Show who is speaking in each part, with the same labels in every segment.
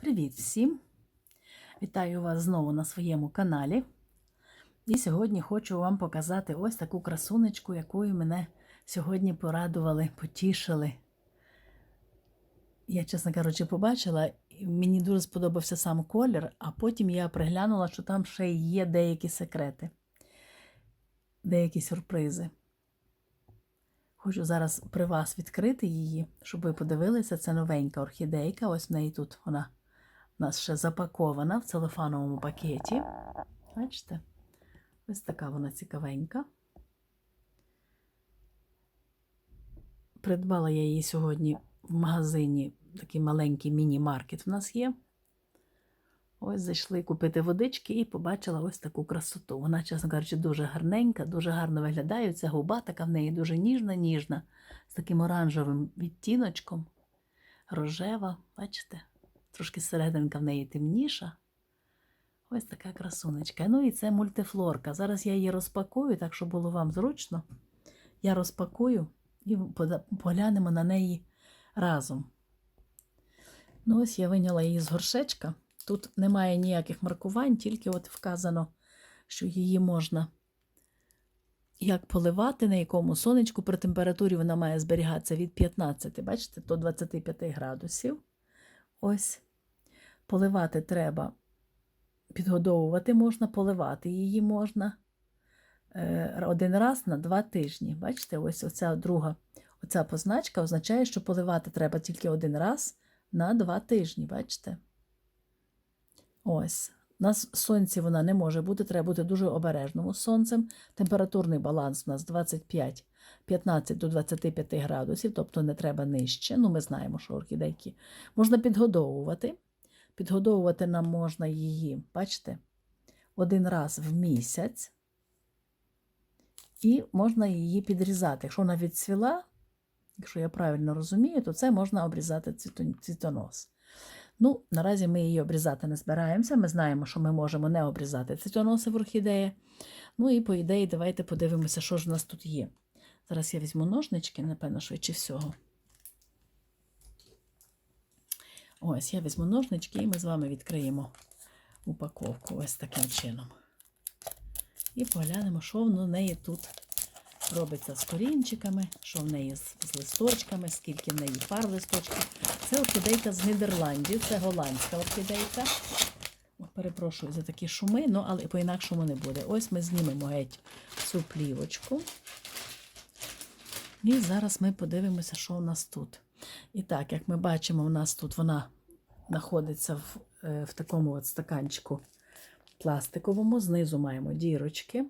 Speaker 1: Привіт всім! Вітаю вас знову на своєму каналі. І сьогодні хочу вам показати ось таку красунечку, якою мене сьогодні порадували, потішили. Я, чесно кажучи, побачила, мені дуже сподобався сам колір, а потім я приглянула, що там ще є деякі секрети, деякі сюрпризи. Хочу зараз при вас відкрити її, щоб ви подивилися. Це новенька орхідейка. Ось в неї тут вона у нас ще запакована в целофановому пакеті. Бачите? Ось така вона цікавенька. Придбала я її сьогодні в магазині, такий маленький міні-маркет в нас є. Ось зайшли купити водички і побачила ось таку красоту. Вона, чесно кажучи, дуже гарненька, дуже гарно виглядає. Ця губа така в неї дуже ніжна, ніжна, з таким оранжевим відтіночком. Рожева, бачите? Трошки серединка в неї темніша. Ось така красунечка. Ну і це мультифлорка. Зараз я її розпакую, так щоб було вам зручно. Я розпакую і поглянемо на неї разом. Ну, ось я виняла її з горшечка. Тут немає ніяких маркувань, тільки от вказано, що її можна як поливати, на якому сонечку при температурі вона має зберігатися від 15, бачите, до 25 градусів. Ось поливати треба, підгодовувати можна, поливати її можна е, один раз на два тижні. Бачите, ось оця друга оця позначка означає, що поливати треба тільки один раз на два тижні. Бачите? Ось. На сонці вона не може бути, треба бути дуже обережному з сонцем. Температурний баланс у нас 25 15 до 25 градусів, тобто не треба нижче. Ну, ми знаємо, що орхідейки можна підгодовувати. Підгодовувати нам можна її, бачите, один раз в місяць. І можна її підрізати. Якщо вона відцвіла, якщо я правильно розумію, то це можна обрізати цвітонос. Ну, наразі ми її обрізати не збираємося. Ми знаємо, що ми можемо не обрізати цвітоноси в орхідеї. Ну і, по ідеї, давайте подивимося, що ж у нас тут є. Зараз я візьму ножнички, напевно, швидше всього. Ось, я візьму ножнички, і ми з вами відкриємо упаковку ось таким чином. І поглянемо, що в неї тут робиться з корінчиками, що в неї з, з листочками, скільки в неї пар листочків. Це орхідейка з Нідерландів, це голландська орхідейка. Перепрошую за такі шуми, ну, але по-інакшому не буде. Ось ми знімемо геть цю плівочку. І зараз ми подивимося, що у нас тут. І так, як ми бачимо, у нас тут вона знаходиться в, в такому от стаканчику пластиковому. Знизу маємо дірочки.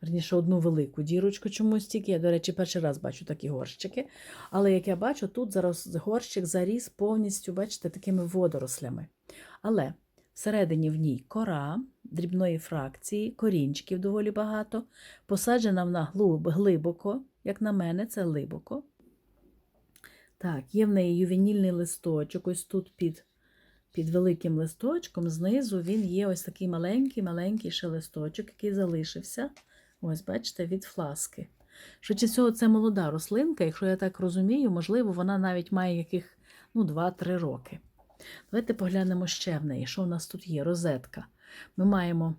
Speaker 1: Верніше, одну велику дірочку чомусь тільки. Я, до речі, перший раз бачу такі горщики. Але як я бачу, тут зараз горщик заріс повністю, бачите, такими водорослями. Але всередині в ній кора дрібної фракції, корінчиків доволі багато. Посаджена вона глибоко, як на мене, це глибоко. Так, є в неї ювенільний листочок, ось тут під під великим листочком, знизу він є ось такий маленький-маленький ще листочок, який залишився. Ось, бачите, від фласки. Швидше всього, це молода рослинка, якщо я так розумію, можливо, вона навіть має яких ну, 2-3 роки. Давайте поглянемо ще в неї, що у нас тут є. Розетка. Ми маємо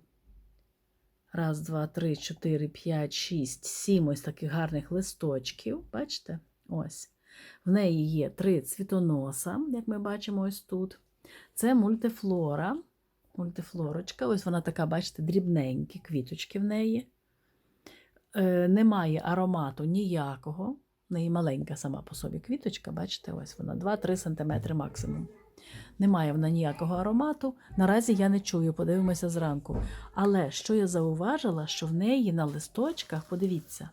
Speaker 1: раз, два, три, чотири, п'ять, шість, сім ось таких гарних листочків. Бачите? Ось. В неї є три цвітоноса, як ми бачимо ось тут. Це мультифлора. Мультифлорочка. Ось вона така, бачите, дрібненькі квіточки в неї. Е, Немає аромату ніякого. В неї маленька сама по собі квіточка, бачите, ось вона 2-3 см максимум. Немає вона ніякого аромату. Наразі я не чую, подивимося зранку. Але що я зауважила, що в неї на листочках, подивіться,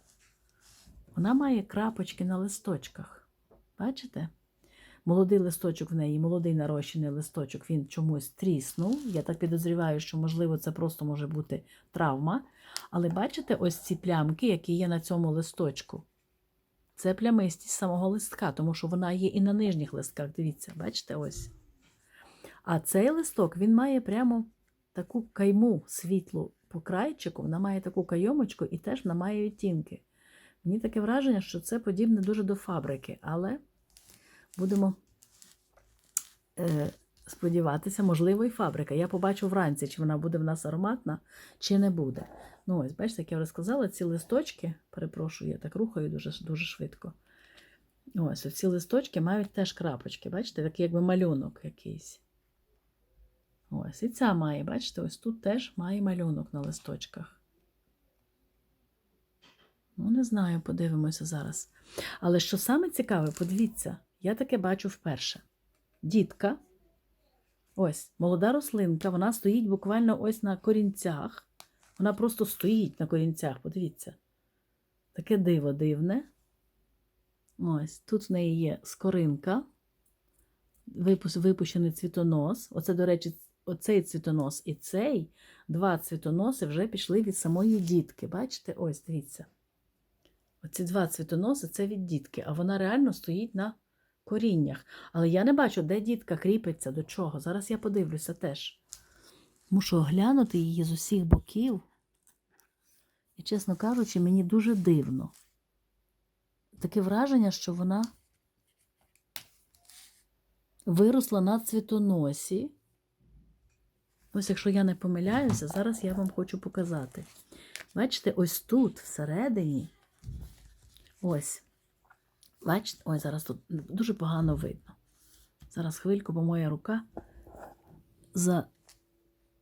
Speaker 1: вона має крапочки на листочках. Бачите? Молодий листочок в неї, молодий нарощений листочок, він чомусь тріснув. Я так підозріваю, що, можливо, це просто може бути травма. Але бачите, ось ці плямки, які є на цьому листочку. Це плямистість самого листка, тому що вона є і на нижніх листках. Дивіться, бачите, ось. А цей листок він має прямо таку кайму світлу по крайчику, вона має таку кайомочку і теж вона має відтінки. Мені таке враження, що це подібне дуже до фабрики, але будемо е, сподіватися, можливо, і фабрика. Я побачу вранці, чи вона буде в нас ароматна, чи не буде. Ну, ось, бачите, як я вже сказала, ці листочки, перепрошую, я так рухаю дуже, дуже швидко. Ось, ці листочки мають теж крапочки, бачите, такий якби малюнок якийсь. Ось, і ця має, бачите, ось тут теж має малюнок на листочках. Ну, не знаю, подивимося зараз. Але що саме цікаве, подивіться, я таке бачу вперше. Дітка, ось, молода рослинка, вона стоїть буквально ось на корінцях. Вона просто стоїть на корінцях, подивіться. Таке диво дивне. Ось, тут в неї є скоринка, випущений цвітонос. Оце, до речі, оцей цвітонос і цей, два цвітоноси вже пішли від самої дітки. Бачите? Ось, дивіться. Оці два цвітоноси це від дітки, а вона реально стоїть на коріннях. Але я не бачу, де дітка кріпиться, до чого. Зараз я подивлюся теж. Мушу оглянути її з усіх боків. І, чесно кажучи, мені дуже дивно. Таке враження, що вона виросла на цвітоносі. Ось, якщо я не помиляюся, зараз я вам хочу показати. Бачите, ось тут, всередині, ось. Бачите, ой, зараз тут дуже погано видно. Зараз хвильку, бо моя рука за.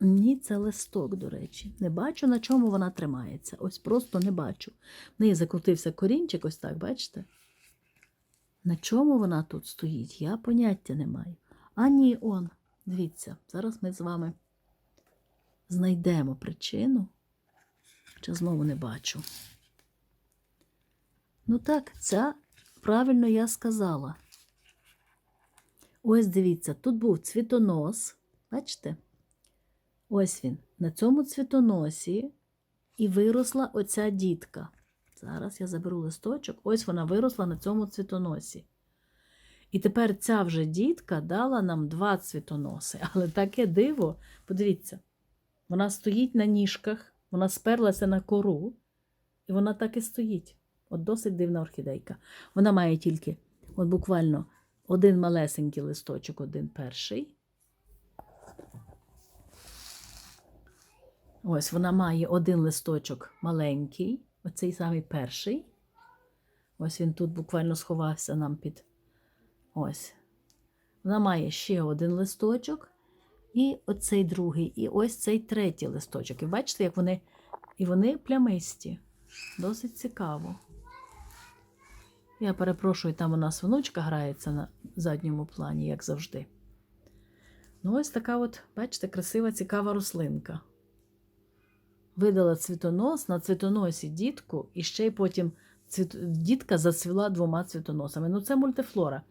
Speaker 1: Ні, це листок, до речі. Не бачу, на чому вона тримається. Ось просто не бачу. В неї закрутився корінчик, ось так, бачите? На чому вона тут стоїть? Я поняття не маю. А ні, он, дивіться, зараз ми з вами знайдемо причину. Хоча знову не бачу. Ну так, ця, правильно я сказала. Ось дивіться, тут був цвітонос, бачите? Ось він, на цьому цвітоносі і виросла оця дітка. Зараз я заберу листочок, ось вона виросла на цьому цвітоносі. І тепер ця вже дітка дала нам два цвітоноси. Але таке диво, подивіться, вона стоїть на ніжках, вона сперлася на кору, і вона так і стоїть. От досить дивна орхідейка. Вона має тільки, от буквально, один малесенький листочок, один перший. Ось вона має один листочок маленький, оцей самий перший. Ось він тут буквально сховався нам під. Ось. Вона має ще один листочок, і оцей другий, і ось цей третій листочок. І бачите, як вони. І вони плямисті. Досить цікаво. Я перепрошую, там у нас внучка грається на задньому плані, як завжди. Ну, ось така от, бачите, красива, цікава рослинка. Видала цвітонос на цвітоносі дітку, і ще й потім цвіт... дітка зацвіла двома цвітоносами. Ну, це мультифлора.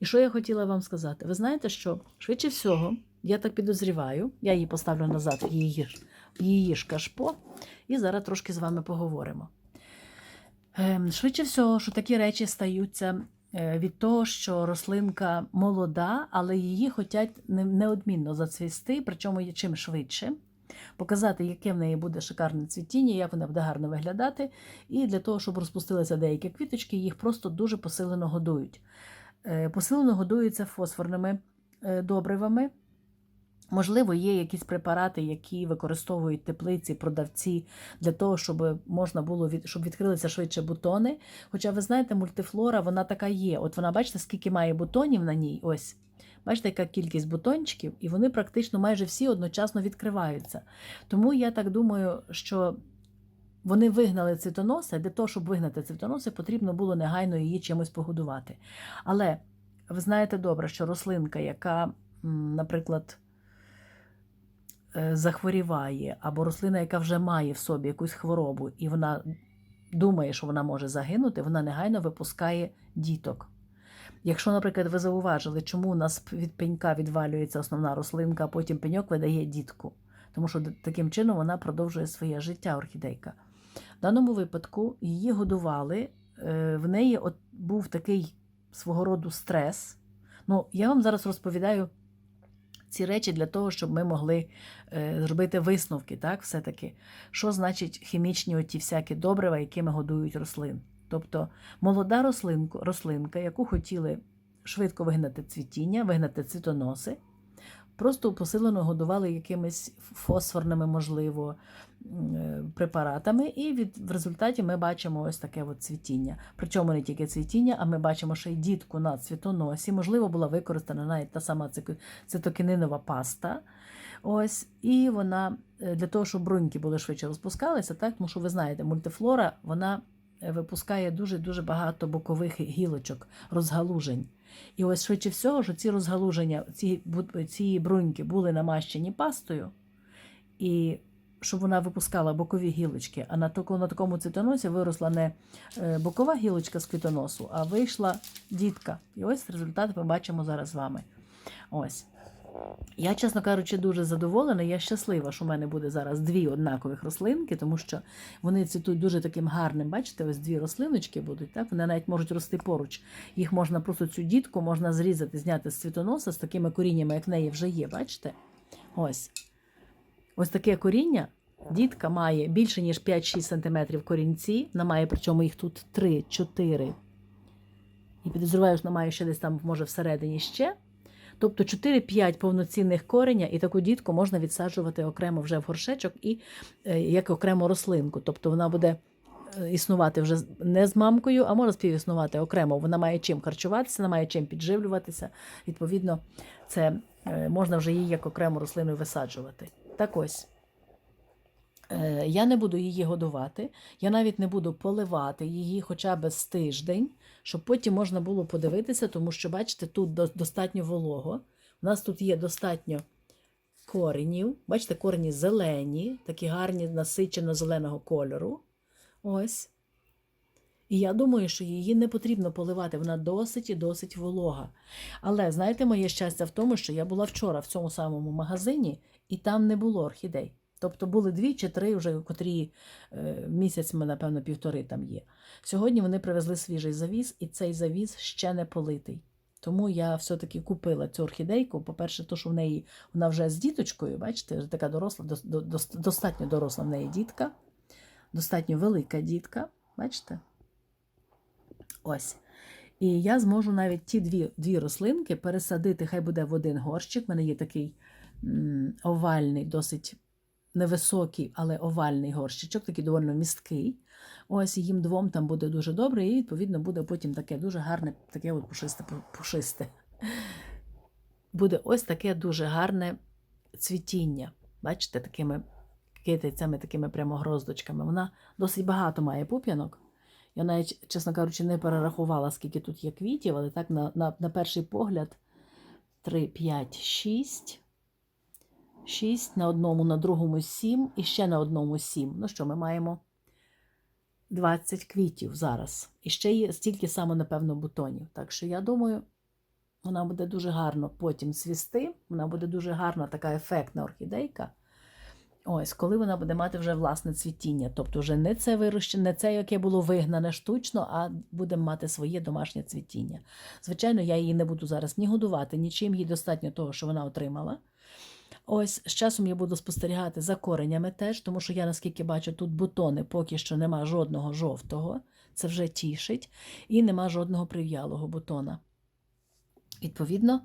Speaker 1: І що я хотіла вам сказати? Ви знаєте, що швидше всього, я так підозріваю, я її поставлю назад в її, в її ж кашпо, і зараз трошки з вами поговоримо. Ем, Швидше всього, що такі речі стаються е, від того, що рослинка молода, але її хочуть неодмінно зацвісти, причому є чим швидше. Показати, яке в неї буде шикарне цвітіння, як вона буде гарно виглядати. І для того, щоб розпустилися деякі квіточки, їх просто дуже посилено годують. Е, Посилено годуються фосфорними е, добривами. Можливо, є якісь препарати, які використовують теплиці, продавці для того, щоб можна було від, щоб відкрилися швидше бутони. Хоча ви знаєте, мультифлора вона така є. От вона бачите, скільки має бутонів на ній. Ось бачите, яка кількість бутончиків, і вони практично майже всі одночасно відкриваються. Тому я так думаю, що вони вигнали цвітоноси. Для того, щоб вигнати цвітоноси, потрібно було негайно її чимось погодувати. Але ви знаєте добре, що рослинка, яка, наприклад, захворіває, або рослина, яка вже має в собі якусь хворобу, і вона думає, що вона може загинути, вона негайно випускає діток. Якщо, наприклад, ви зауважили, чому у нас від пенька відвалюється основна рослинка, а потім пеньок видає дітку, тому що таким чином вона продовжує своє життя, орхідейка. В даному випадку її годували, е, в неї от був такий свого роду стрес. Ну, я вам зараз розповідаю ці речі для того, щоб ми могли е, зробити висновки, так, все-таки, що значить хімічні оті всякі добрива, якими годують рослин. Тобто молода рослинка, рослинка, яку хотіли швидко вигнати цвітіння, вигнати цвітоноси. Просто посилено годували якимись фосфорними, можливо, е, препаратами, і від, в результаті ми бачимо ось таке от цвітіння. Причому не тільки цвітіння, а ми бачимо ще й дітку на цвітоносі. Можливо, була використана навіть та сама цитокінинова паста. Ось, і вона е, для того, щоб бруньки були швидше розпускалися, так, тому що ви знаєте, мультифлора вона е, випускає дуже дуже багато бокових гілочок, розгалужень. І ось швидше всього, що ці розгалуження, ці, ці бруньки були намащені пастою, і щоб вона випускала бокові гілочки, а на, такому цитоносі виросла не е, бокова гілочка з квітоносу, а вийшла дітка. І ось результат ми бачимо зараз з вами. Ось. Я, чесно кажучи, дуже задоволена. Я щаслива, що в мене буде зараз дві однакових рослинки, тому що вони цвітуть дуже таким гарним. Бачите, ось дві рослиночки будуть, так? Вони навіть можуть рости поруч. Їх можна просто цю дітку можна зрізати, зняти з цвітоноса з такими коріннями, як в неї вже є. Бачите? Ось. Ось таке коріння. Дітка має більше, ніж 5-6 см корінці. Вона має, причому їх тут 3-4. І підозрюваю, що вона має ще десь там, може, всередині ще. Тобто 4-5 повноцінних кореня, і таку дітку можна відсаджувати окремо вже в горшечок і е, як окрему рослинку. Тобто вона буде е, існувати вже не з мамкою, а може співіснувати окремо. Вона має чим харчуватися, вона має чим підживлюватися. Відповідно, це е, можна вже її як окрему рослину висаджувати. Так ось. Я не буду її годувати, я навіть не буду поливати її хоча б з тиждень, щоб потім можна було подивитися, тому що, бачите, тут достатньо волого. У нас тут є достатньо коренів. Бачите, корені зелені, такі гарні, насичено зеленого кольору. Ось. І я думаю, що її не потрібно поливати, вона досить і досить волога. Але знаєте, моє щастя в тому, що я була вчора в цьому самому магазині, і там не було орхідей. Тобто були дві чи три, вже котрі е, місяць, ми, напевно, півтори там є. Сьогодні вони привезли свіжий завіз, і цей завіз ще не политий. Тому я все-таки купила цю орхідейку. По-перше, то, що в неї вона вже з діточкою, бачите, вже така доросла, дос- до- достатньо доросла в неї дітка, достатньо велика дітка, бачите? Ось. І я зможу навіть ті дві, дві рослинки пересадити, хай буде в один горщик. У мене є такий м, овальний, досить невисокий, але овальний горщичок, такий доволі місткий. Ось їм двом там буде дуже добре, і відповідно буде потім таке дуже гарне, таке от пушисте, пушисте. Буде ось таке дуже гарне цвітіння. Бачите, такими китицями, такими прямо гроздочками. Вона досить багато має пуп'янок. Я навіть, чесно кажучи, не перерахувала, скільки тут є квітів, але так на, на, на перший погляд 3, 5, 6. 6 на одному, на другому 7 і ще на одному 7. Ну що, ми маємо 20 квітів зараз. І ще є стільки само, напевно, бутонів. Так що я думаю, вона буде дуже гарно потім цвісти. Вона буде дуже гарна така ефектна орхідейка. Ось, коли вона буде мати вже власне цвітіння. Тобто, вже не це вирощене, не це, яке було вигнане штучно, а буде мати своє домашнє цвітіння. Звичайно, я її не буду зараз ні годувати, нічим їй достатньо того, що вона отримала. Ось з часом я буду спостерігати за коренями теж, тому що я, наскільки бачу, тут бутони поки що нема жодного жовтого, це вже тішить, і нема жодного прив'ялого бутона. Відповідно,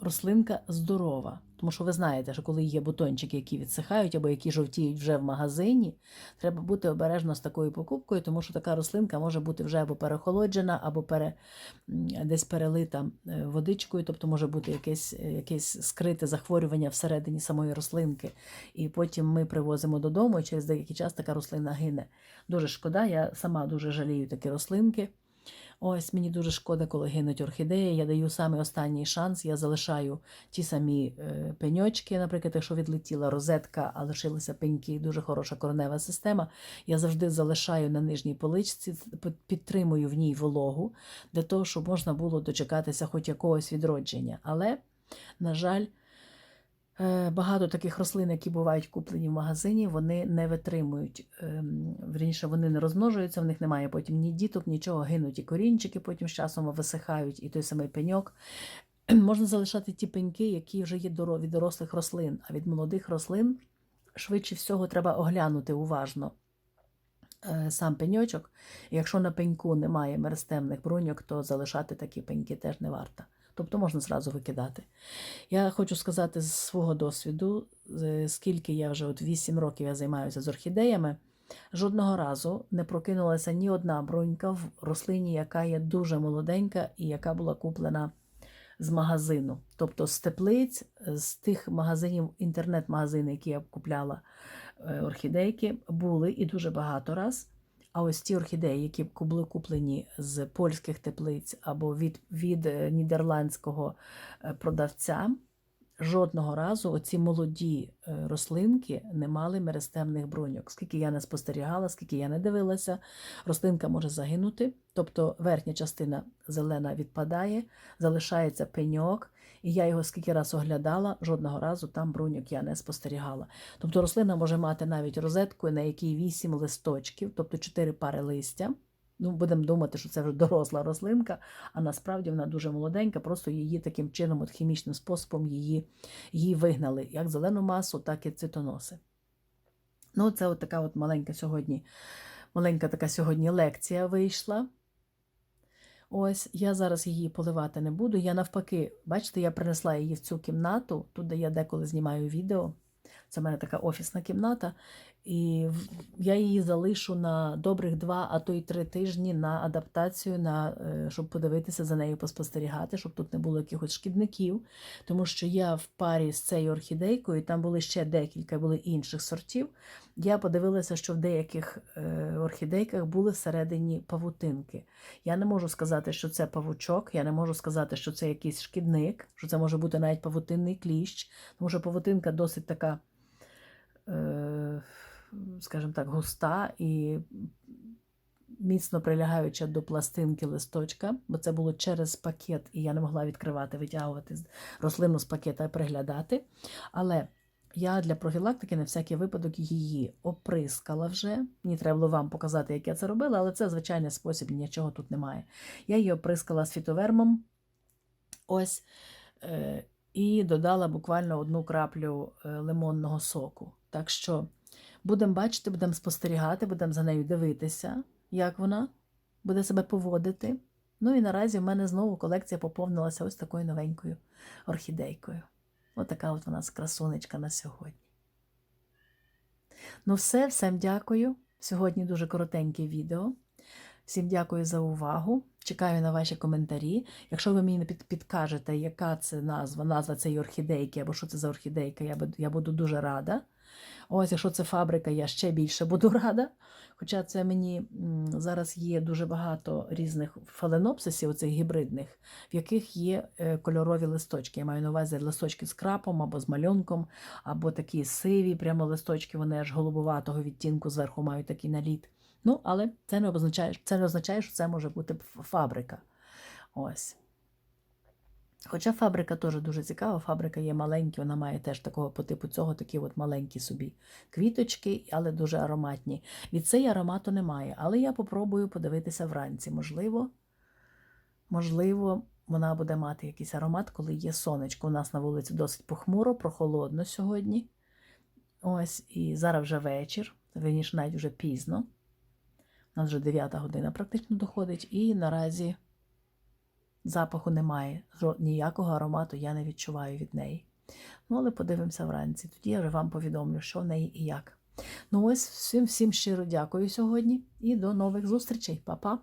Speaker 1: рослинка здорова. Тому що ви знаєте, що коли є бутончики, які відсихають або які жовтіють вже в магазині, треба бути обережно з такою покупкою, тому що така рослинка може бути вже або перехолоджена, або пере, десь перелита е, водичкою, тобто може бути якесь, е, якесь скрите захворювання всередині самої рослинки. І потім ми привозимо додому, і через деякий час така рослина гине. Дуже шкода, я сама дуже жалію такі рослинки. Ось мені дуже шкода, коли гинуть орхідеї. Я даю саме останній шанс. Я залишаю ті самі е, пеньочки, наприклад, якщо відлетіла розетка, а лишилися пеньки, дуже хороша коренева система. Я завжди залишаю на нижній поличці, підтримую в ній вологу для того, щоб можна було дочекатися хоч якогось відродження. Але, на жаль, Багато таких рослин, які бувають куплені в магазині, вони не витримують. ем, Вірніше, вони не розмножуються, в них немає потім ні діток, нічого, гинуть і корінчики, потім з часом висихають, і той самий пеньок. Можна залишати ті пеньки, які вже є від дорослих рослин, а від молодих рослин швидше всього треба оглянути уважно е, сам пеньочок. Якщо на пеньку немає мерстемних бруньок, то залишати такі пеньки теж не варто. Тобто можна зразу викидати. Я хочу сказати з свого досвіду, скільки я вже от 8 років я займаюся з орхідеями, жодного разу не прокинулася ні одна брунька в рослині, яка є дуже молоденька і яка була куплена з магазину. Тобто з теплиць, з тих магазинів, інтернет-магазини, які я купляла е, орхідейки, були і дуже багато раз. А ось ті орхідеї, які були куплені з польських теплиць або від, від е, нідерландського е, продавця, жодного разу оці молоді е, рослинки не мали меристемних бруньок. Скільки я не спостерігала, скільки я не дивилася, рослинка може загинути, тобто верхня частина зелена відпадає, залишається пеньок, і я його скільки раз оглядала, жодного разу там бруньок я не спостерігала. Тобто рослина може мати навіть розетку, на якій 8 листочків, тобто 4 пари листя. Ну, будемо думати, що це вже доросла рослинка, а насправді вона дуже молоденька, просто її таким чином, от хімічним способом її, її вигнали, як зелену масу, так і цвітоноси. Ну, це от така от маленька сьогодні, маленька така сьогодні лекція вийшла. Ось, я зараз її поливати не буду. Я навпаки, бачите, я принесла її в цю кімнату, тут, де я деколи знімаю відео. Це в мене така офісна кімната. І я її залишу на добрих два, а то й три тижні на адаптацію, на, е, щоб подивитися за нею, поспостерігати, щоб тут не було якихось шкідників. Тому що я в парі з цією орхідейкою, там були ще декілька були інших сортів. Я подивилася, що в деяких е, орхідейках були всередині павутинки. Я не можу сказати, що це павучок, я не можу сказати, що це якийсь шкідник, що це може бути навіть павутинний кліщ, тому що павутинка досить така, е, скажімо так, густа і міцно прилягаюча до пластинки листочка, бо це було через пакет, і я не могла відкривати, витягувати рослину з пакета і приглядати. Але я для профілактики на всякий випадок її оприскала вже. Мені треба було вам показати, як я це робила, але це звичайний спосіб, нічого тут немає. Я її оприскала з фітовермом. Ось. Е, і додала буквально одну краплю е, лимонного соку. Так що будемо бачити, будемо спостерігати, будемо за нею дивитися, як вона буде себе поводити. Ну і наразі в мене знову колекція поповнилася ось такою новенькою орхідейкою. Отака от нас красунечка на сьогодні. Ну, все, всім дякую. Сьогодні дуже коротеньке відео. Всім дякую за увагу. Чекаю на ваші коментарі. Якщо ви мені підкажете, яка це назва, назва цієї орхідейки, або що це за орхідейка, я буду дуже рада. Ось, якщо це фабрика, я ще більше буду рада. Хоча це мені зараз є дуже багато різних фаленопсисів, оцих гібридних, в яких є е, кольорові листочки. Я маю на увазі листочки з крапом або з мальонком, або такі сиві, прямо листочки, вони аж голубуватого відтінку, зверху мають такий наліт. Ну, але це не означає, це не означає, що це може бути фабрика. Ось. Хоча фабрика теж дуже цікава, фабрика є маленька, вона має теж такого по типу цього такі от маленькі собі квіточки, але дуже ароматні. Від цієї аромату немає, але я попробую подивитися вранці. Можливо, можливо, вона буде мати якийсь аромат, коли є сонечко. У нас на вулиці досить похмуро, прохолодно сьогодні. Ось, і зараз вже вечір, верніше навіть вже пізно. У нас вже 9 година практично доходить, і наразі запаху немає. Ніякого аромату я не відчуваю від неї. Ну, але подивимося вранці. Тоді я вже вам повідомлю, що в неї і як. Ну ось всім всім щиро дякую сьогодні і до нових зустрічей. Па-па!